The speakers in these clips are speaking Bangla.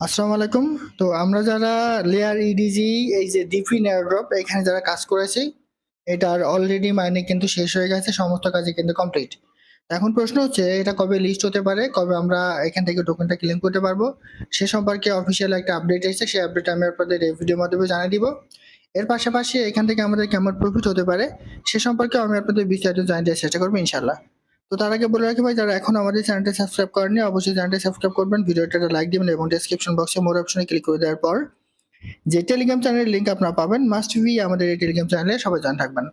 আসসালামু আলাইকুম। তো আমরা যারা লেয়ার ইডিজি এই যে ডিপি এয়ারড্রপ এখানে যারা কাজ করেছি, এটার অলরেডি মাইনে কিন্তু শেষ হয়ে গেছে, সমস্ত কাজই কিন্তু কমপ্লিট এখন প্রশ্ন হচ্ছে, এটা কবে লিস্ট হতে পারে, কবে আমরা এখান থেকে টোকেনটা ক্লেম করতে পারব? সে সম্পর্কে অফিসিয়াল একটা আপডেট এসেছে, সেই আপডেট আমি আপনাদের এই ভিডিওর মাধ্যমে জানিয়ে দিব। এর পাশাপাশি এখান থেকে আমাদের কেমন প্রফিট হতে পারে, সে সম্পর্কে আমি আপনাদের বিস্তারিত জানিয়ে দেওয়ার চেষ্টা করব ইনশাল্লাহ তো তার আগে বলে রাখি ভাই, যারা এখন আমাদের চ্যানেলটা সাবস্ক্রাইব করেনি অবশ্যই চ্যানেলটা সাবস্ক্রাইব করবেন। ভিডিওটা লাইক দিবেন এবং ডেসক্রিপশন বক্সে মোর অপশনে ক্লিক করে দেওয়ার পর যে টেলিগ্রাম চ্যানেলের লিঙ্ক আপনারা পাবেন মাস্ট বি আমাদের এই টেলিগ্রাম চ্যানেলে সবাই জান থাকবেন।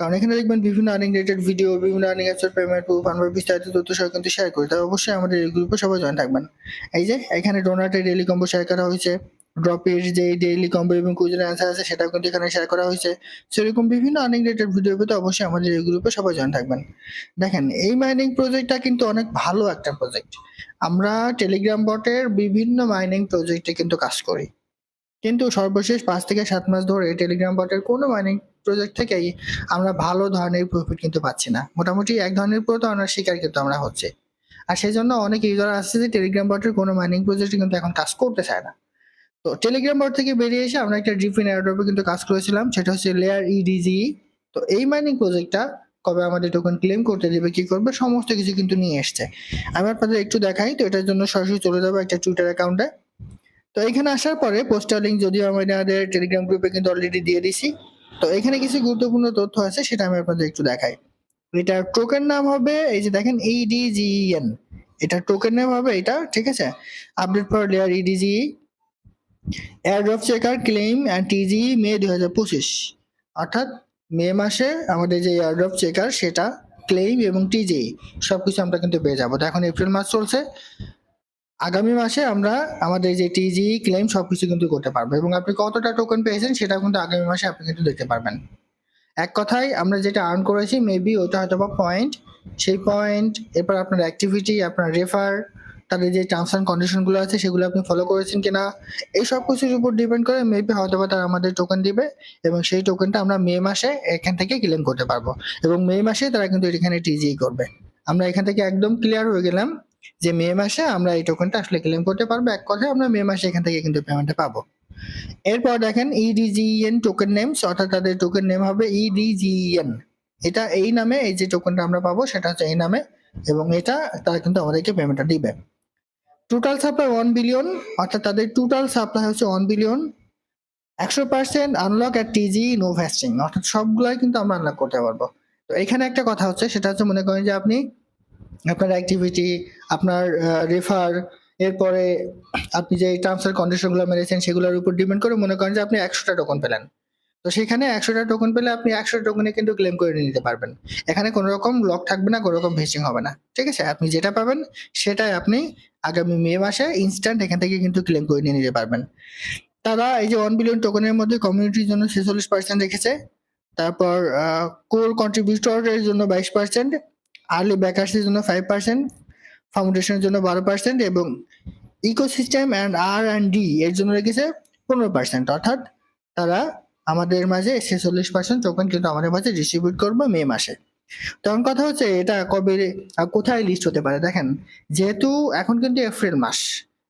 কারণ এখানে দেখবেন বিভিন্ন আর্নিং রিলেটেড ভিডিও বিভিন্ন আর্নিং অ্যাপসের পেমেন্ট প্রুফ আমরা বিস্তারিত তথ্য সহ কিন্তু শেয়ার করি তাই অবশ্যই আমাদের এই গ্রুপে সবাই জয়েন থাকবেন। এই যে, এখানে ডোনাটের ডেইলি কম্বো শেয়ার করা হয়েছে। ড্রপের যে ডেইলি কম্বো এবং কুইজের অ্যান্সার আছে, সেটাও কিন্তু এখানে শেয়ার করা হয়েছে। সেরকম বিভিন্ন আর্নিং রিলেটেড ভিডিও পেতে অবশ্যই আমাদের এই গ্রুপে সবাই জয়েন থাকবেন। দেখেন, এই মাইনিং প্রজেক্টটা কিন্তু অনেক ভালো একটা প্রজেক্ট আমরা টেলিগ্রাম বটের বিভিন্ন মাইনিং প্রজেক্টে কিন্তু কাজ করি। কিন্তু সর্বশেষ পাঁচ থেকে সাত মাস ধরে টেলিগ্রাম বটের কোনো মাইনিং প্রজেক্ট থেকেই আমরা ভালো ধরনের প্রফিট কিন্তু পাচ্ছি না। মোটামুটি এক ধরনের প্রতারণার শিকার কিন্তু আমরা হচ্ছে। আর সেই জন্য অনেক ইউজার আসছে যে টেলিগ্রাম বটের কোনো মাইনিং প্রজেক্ট কিন্তু এখন কাজ করতে চায় না। তো টেলিগ্রাম বট থেকে বেরিয়ে এসে আমরা একটা ডিফিন এয়ারড্রপে কিন্তু কাজ করেছিলাম, সেটা হচ্ছে লেয়ার ইডিজি তো এই মাইনিং প্রজেক্টটা কবে আমাদের টোকেন ক্লেম করতে দেবে, কি করবে, সমস্ত কিছু কিন্তু নিয়ে এসছে। আমি আপনাদের একটু দেখাই, তো এটার জন্য সরাসরি চলে যাব একটা টুইটার অ্যাকাউন্টে তো এখানে আসার পরে পোস্টার লিঙ্ক যদিও আমি আমাদের টেলিগ্রাম গ্রুপে কিন্তু অলরেডি দিয়ে দিছি, তো এখানে কিছু গুরুত্বপূর্ণ তথ্য আছে, সেটা আমি আপনাদের একটু দেখাই। এটার টোকেন নাম হবে, এই যে দেখেন ইডিজিএন এটা টোকেন নাম হবে এটা, ঠিক আছে? Update for layer EDG airdrop checker claim and TG May দুই হাজার পঁচিশ। অর্থাৎ মে মাসে আমাদের যে এয়ারড্রপ চেকার সেটা ক্লেম এবং টিজি সব কিছু আমরা কিন্তু পেয়ে যাব। তো এখন এপ্রিল মাস চলছে। আগামী মাসে আমরা আমাদের যে টিজি ক্লেম সবকিছু কিন্তু করতে পারব এবং আপনি কতটা টোকেন পেয়েছেন সেটা কিন্তু আগামী মাসে আপনি কিন্তু দেখতে পারবেন। এক কথায় আমরা যেটা আর্ন করেছি মেবি ওটা হয়তো বা পয়েন্ট সেই পয়েন্ট এরপর আপনার অ্যাক্টিভিটি আপনার রেফার তাদের যে টার্মস অ্যান্ড কন্ডিশনগুলো আছে সেগুলো আপনি ফলো করেছেন কিনা, এই সব কিছুর উপর ডিপেন্ড করে মেবি হয়তো বা তারা আমাদের টোকেন দিবে এবং সেই টোকেনটা আমরা মে মাসে এখান থেকে ক্লেম করতে পারব এবং মে মাসে তারা কিন্তু এখানে টিজি করবে। আমরা এখান থেকে একদম ক্লিয়ার হয়ে গেলাম যে মে মাসে আমরা এই টোকেনটা আসলে ক্লেম করতে পারব, এক কথায় আমরা মে মাসে এখান থেকে কিন্তু পেমেন্টটা পাবো। এরপর দেখেন E ইডিজিএন টোকেন নেমস অর্থাৎ তাদের টোকেন নেম হবে E ইডিজিএন এটা এই নামে এই যে টোকেনটা আমরা পাবো, সেটা হচ্ছে এই নামে এবং এটা তারা কিন্তু আমাদেরকে পেমেন্টটা দিবে। টোটাল সাপ্লাই ওয়ান বিলিয়ন অর্থাৎ তাদের টোটাল সাপ্লাই হচ্ছে ওয়ান বিলিয়ন একশো পার্সেন্ট আনলক আর টিজি নো ভ্যাস্টিং অর্থাৎ সবগুলাই কিন্তু আমরা আনলক করতে পারব। তো এখানে একটা কথা হচ্ছে, সেটা হচ্ছে মনে করেন যে আপনি আপনার অ্যাক্টিভিটি আপনার রেফার এরপরে আপনি যে টার্মস এর কন্ডিশনগুলো মেরেছেন, সেগুলোর উপর ডিপেন্ড করে মনে করেন যে আপনি একশোটা টোকন পেলেন। তো সেখানে একশোটা টোকন পেলে আপনি একশো টোকনে কিন্তু ক্লেম করে নিতে পারবেন। এখানে কোনো রকম লক থাকবে না, কোনো রকম ভেসিং হবে না। ঠিক আছে? আপনি যেটা পাবেন, সেটাই আপনি আগামী মে মাসে ইনস্ট্যান্ট এখান থেকে কিন্তু ক্লেম করে নিয়ে নিতে পারবেন। তারা এই যে ওয়ান বিলিয়ন টোকনের মধ্যে কমিউনিটির জন্য ছেচল্লিশ পার্সেন্ট রেখেছে। তারপর কোর কন্ট্রিবিউটরের জন্য বাইশ পার্সেন্ট আর্লি ব্যাকার্সের জন্য ফাইভ পার্সেন্ট ফাউন্ডেশনের জন্য বারো পার্সেন্ট এবং ecosystem and R and D এর জন্য রেখেছে পনেরো পার্সেন্ট অর্থাৎ তারা আমাদের মাঝে ছেচল্লিশ পার্সেন্ট টোকেন কিন্তু আমাদের মাঝে ডিস্ট্রিবিউট করবে মে মাসে। তখন কথা হচ্ছে, এটা কবে কোথায় লিস্ট হতে পারে? দেখেন, যেহেতু এখন কিন্তু এপ্রিল মাস,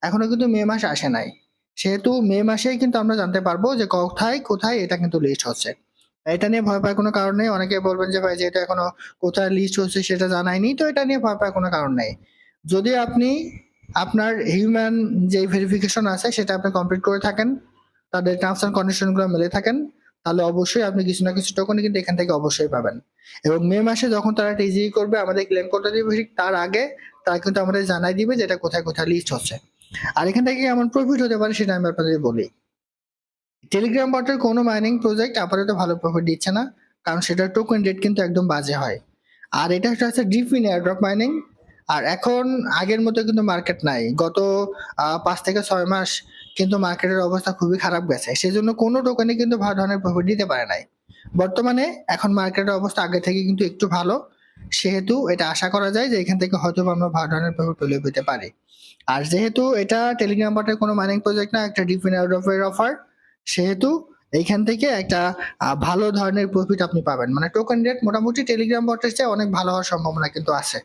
এখনও কিন্তু মে মাস আসে নাই। সেহেতু মে মাসেই কিন্তু আমরা জানতে পারব যে কোথায় কোথায় এটা কিন্তু লিস্ট হচ্ছে। এটা নিয়ে ভয় পাওয়ার কোনো কারণ নেই। অনেকে বলবেন যে, ভাই, যে এটা এখনও কোথায় লিস্ট হচ্ছে সেটা জানায়নি। তো এটা নিয়ে ভয় পাওয়ার কোনো কারণ নেই। যদি আপনি আপনার হিউম্যান যে ভেরিফিকেশন আছে, সেটা আপনি কমপ্লিট করে থাকেন। তাদের টার্মস অ্যান্ড কন্ডিশনগুলো মেলে থাকেন, তাহলে অবশ্যই আপনি কিছু না কিছু টোকেন কিন্তু এখান থেকে অবশ্যই পাবেন। এবং মে মাসে যখন তারা টিজি করবে, আমাদের ক্লেম করতে দিবে ঠিক তার আগে তারা কিন্তু আমাদের জানাই দিবে যে এটা কোথায় কোথায় লিস্ট হচ্ছে। আর এখান থেকে এমন প্রফিট হতে পারে সেটা আমি আপনাদের বলি। টেলিগ্রাম বটের কোনো মাইনিং প্রজেক্ট আপাতত ভালো প্রফিট দিচ্ছে না, কারণ সেটার টোকেন রেট কিন্তু একদম বাজে হয়। আর এটা হচ্ছে ডিপিন এয়ারড্রপ মাইনিং আর এখন আগের মতো কিন্তু মার্কেট নাই। গত পাঁচ থেকে ছয় মাস কিন্তু মার্কেটের অবস্থা খুবই খারাপ গেছে। সেজন্য কোনো টোকেনে কিন্তু ভালো ধরনের প্রফিট দিতে পারে নাই। বর্তমানে এখন মার্কেটের অবস্থা আগে থেকে কিন্তু একটু ভালো। সেহেতু এটা আশা করা যায় যে এখান থেকে হয়তো আমরা ভালো ধরনের প্রফিট তুলে পেতে পারি। আর যেহেতু এটা টেলিগ্রাম বটের কোনো মাইনিং প্রজেক্ট না, একটা এয়ারড্রপের অফার সেহেতু এইখান থেকে একটা ভালো ধরনের প্রফিট আপনি পাবেন। মানে টোকেন রেট মোটামুটি টেলিগ্রাম বটের চেয়ে অনেক ভালো হওয়ার সম্ভাবনা কিন্তু আছে।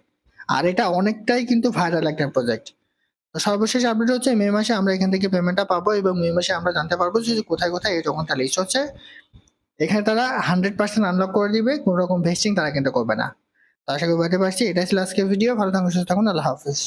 আর এটা অনেকটাই কিন্তু ভাইরাল একটা প্রজেক্ট সর্বশেষ আপডেট হচ্ছে মে মাসে আমরা এখান থেকে পেমেন্টটা পাবো এবং মে মাসে আমরা জানতে পারব যে কোথায় কোথায় এই টোকনটা লিস্ট হচ্ছে। এখানে তারা হান্ড্রেড পার্সেন্ট আনলক করে দিবে কোনো রকম ভেস্টিং তারা কিন্তু করবে না। তো আশা করি বুঝতে পারছি। এটাই ছিল আজকের ভিডিও ভালো থাকুন সুস্থ থাকুন। আল্লাহ হাফিজ।